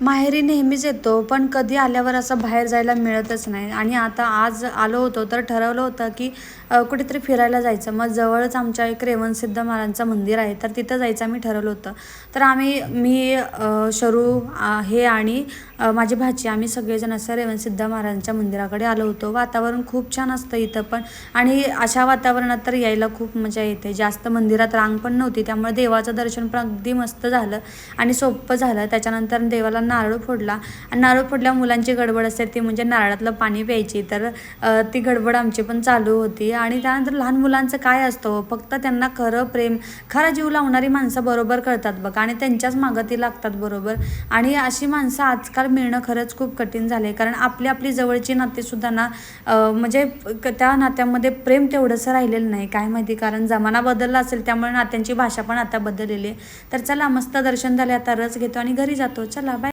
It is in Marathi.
माहेरी नेहमीच येतो पण कधी आल्यावर असं बाहेर जायला मिळतच नाही. आणि आता आज आलो होतो तर ठरवलं होतं की कुठेतरी फिरायला जायचं. मग जवळच आमच्या एक रेवणसिद्ध महाराजांचं मंदिर आहे तर तिथं जायचं आम्ही ठरवलं होतं. तर आम्ही मी शरू हे आणि माझी भाची आम्ही सगळेजण असं रेवणसिद्ध महाराजांच्या मंदिराकडे आलो होतो. वातावरण खूप छान असतं इथं पण. आणि अशा वातावरणात तर यायला खूप मजा येते. जास्त मंदिरात रांग पण नव्हती त्यामुळे देवाचं दर्शन पण अगदी मस्त झालं आणि सोपं झालं. त्याच्यानंतर देवाला नारळ फोडला. आणि नारळ फोडल्या मुलांची गडबड असते ती म्हणजे नारळातलं पाणी प्यायची. तर ती गडबड आमची पण चालू होती. आणि त्यानंतर लहान मुलांचं काय असतं हो, फक्त त्यांना खरं प्रेम खरा जीव लावणारी माणसं बरोबर कळतात बघा. आणि त्यांच्याच मागं ती लागतात बरोबर. आणि अशी माणसं आजकाल मिळणं खरंच खूप कठीण झाले कारण आपली आपली जवळची नातेसुद्धा ना म्हणजे त्या नात्यामध्ये प्रेम तेवढंसं राहिलेलं नाही. काय माहिती? कारण जमाना बदलला असेल त्यामुळे नात्यांची भाषा पण आता बदललेली आहे. तर चला मस्त दर्शन झाले आता रस घेतो आणि घरी जातो. चला बाय